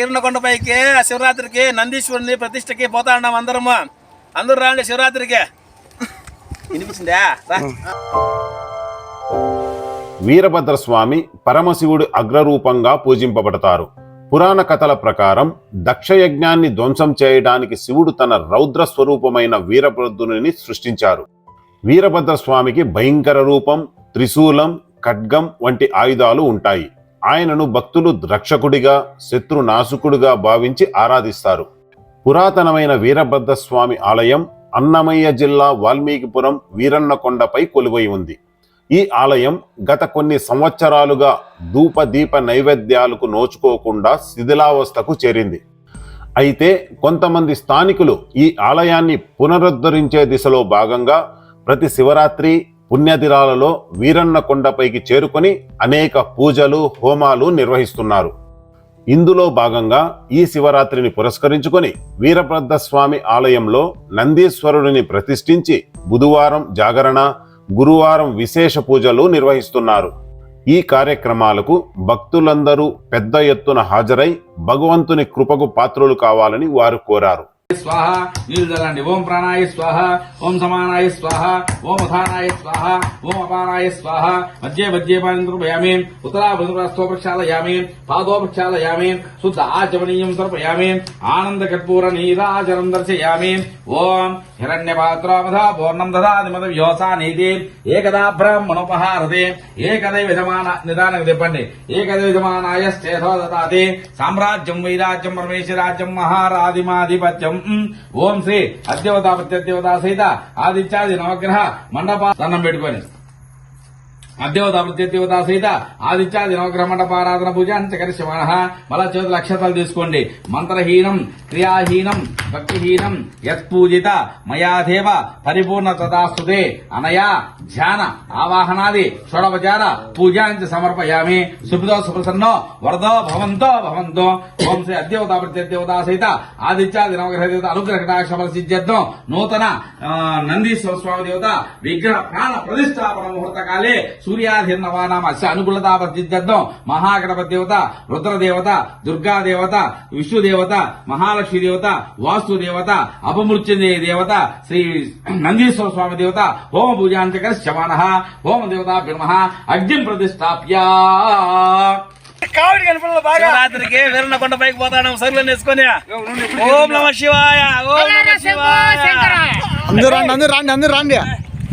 ఈరిన కొండపైకి శివరాత్రికి నందీశ్వరుని ప్రతిష్టకి పోతా ఉన్నాం అందరము. అందరూ రాండి శివరాత్రికి. వినిపించిందా రా. వీరభద్రస్వామి పరమశివుడి అగ్రరూపంగా పూజింపబడతారు. పురాణ కథల ప్రకారం దక్షయజ్ఞాన్ని ధ్వంసం చేయడానికి శివుడు తన రౌద్ర స్వరూపమైన వీరభద్రుని సృష్టించారు. వీరభద్రస్వామికి భయంకర రూపం త్రిశూలం ఖడ్గం వంటి ఆయుధాలు ఉంటాయి. ఆయనను భక్తులు రక్షకుడిగా శత్రునాశకుడిగా భావించి ఆరాధిస్తారు. పురాతనమైన వీరభద్రస్వామి ఆలయం అన్నమయ్య జిల్లా వాల్మీకిపురం వీరన్నకొండపై కొలువై ఉంది. ఈ ఆలయం గత కొన్ని సంవత్సరాలుగా ధూప దీప నైవేద్యాలకు నోచుకోకుండా శిథిలావస్థకు చేరింది. అయితే కొంతమంది స్థానికులు ఈ ఆలయాన్ని పునరుద్ధరించే దిశలో భాగంగా ప్రతి శివరాత్రి పుణ్యదినాలలో వీరన్న కొండపైకి చేరుకొని అనేక పూజలు హోమాలు నిర్వహిస్తున్నారు. ఇందులో భాగంగా ఈ శివరాత్రిని పురస్కరించుకొని వీరభద్రస్వామి ఆలయంలో నందీశ్వరుడిని ప్రతిష్ఠించి బుధవారం జాగరణ గురువారం విశేష పూజలు నిర్వహిస్తున్నారు. ఈ కార్యక్రమాలకు భక్తులందరూ పెద్ద ఎత్తున హాజరై భగవంతుని కృపకు పాత్రులు కావాలని వారు కోరారు. స్వాహ నీళ్ళు చల్లండి ఓం ప్రాణాయ స్వాహ ఓం సమానాయ స్వాహ ఓం ఉధానాయ స్వాహ ఓం అపానాయ స్వాహ. మధ్య మధ్య పాయంత్రపయామి ఉత్తరా బృహస్తో ప్రక్షాళయామి శుద్ధ ఆచమనీయం సమర్పయామి ఆనంద కర్పూర నీరాజనం దర్శయామి. ఓం హిరణ్య పాత్రోమధ పూర్ణం దదాది మద వ్యోసా నీతి. ఏకదా బ్రాహ్మణోపహారతే. ఏకదై విధమాన నిదానం చెప్పండి ఏకదై విధమానాయ స్థేధో దాతి సామ్రాజ్యం వైరాజ్యం పరమేశ్వరాజ్యం మహారాధిమాధిపత్యం. ఓం శ్రీ అద్యవతా ప్రత్యదేవతా సహిత ఆదిత్యాది నవగ్రహ మండపా దండం పెట్టుకొని. అద్దేవత ప్రత్యేవత సహిత ఆదిత్యాది నవగ్రహ మండపారాధన పూజ అంచకరిష్యమాణ మళ్ళా చేతి అక్షతలు తీసుకోండి. మంత్రహీనం క్రియాహీనం భక్తిహీనం యత్పూజిత మయాదేవ పరిపూర్ణ తదాస్తుతే అనయా ధ్యాన ఆవాహనాది షోడపచార పూజాంచ సమర్పయామి. సుభితో సుప్రసన్నో వరదో భవంతో భవంతో. ఓం శ్రీ అద్దేవత ప్రత్యేవత సహిత ఆదిత్యాది నవగ్రహ దేవత అనుగ్రహ కటాక్ష సిద్ధ్యర్థం నూతన నందీశ్వర స్వామి దేవత విగ్రహ ప్రాణ ప్రతిష్టాపన ముహూర్త కాలే సూర్యాధిర్నవానామ అనుకూలతా ప్రసిద్ధం మహాగణపతి దేవత రుద్రదేవత దుర్గా దేవత విష్ణుదేవత మహాలక్ష్మి దేవత వాస్తు దేవత అపమృత్యుంజయ దేవత శ్రీ నందీశ్వర స్వామి దేవత హోమ పూజాంతకర శవన హోమ దేవత బ్రహ్మ అగ్నిం ప్రతిష్టాప్య శివరాత్రికి వీరన్న కొండపైకి పోతాం సరులు వేసుకొని ఓం నమ శివాయ ఓం నమ శివాయ. అందరూ రండి అందరూ రండి అందరూ రండి.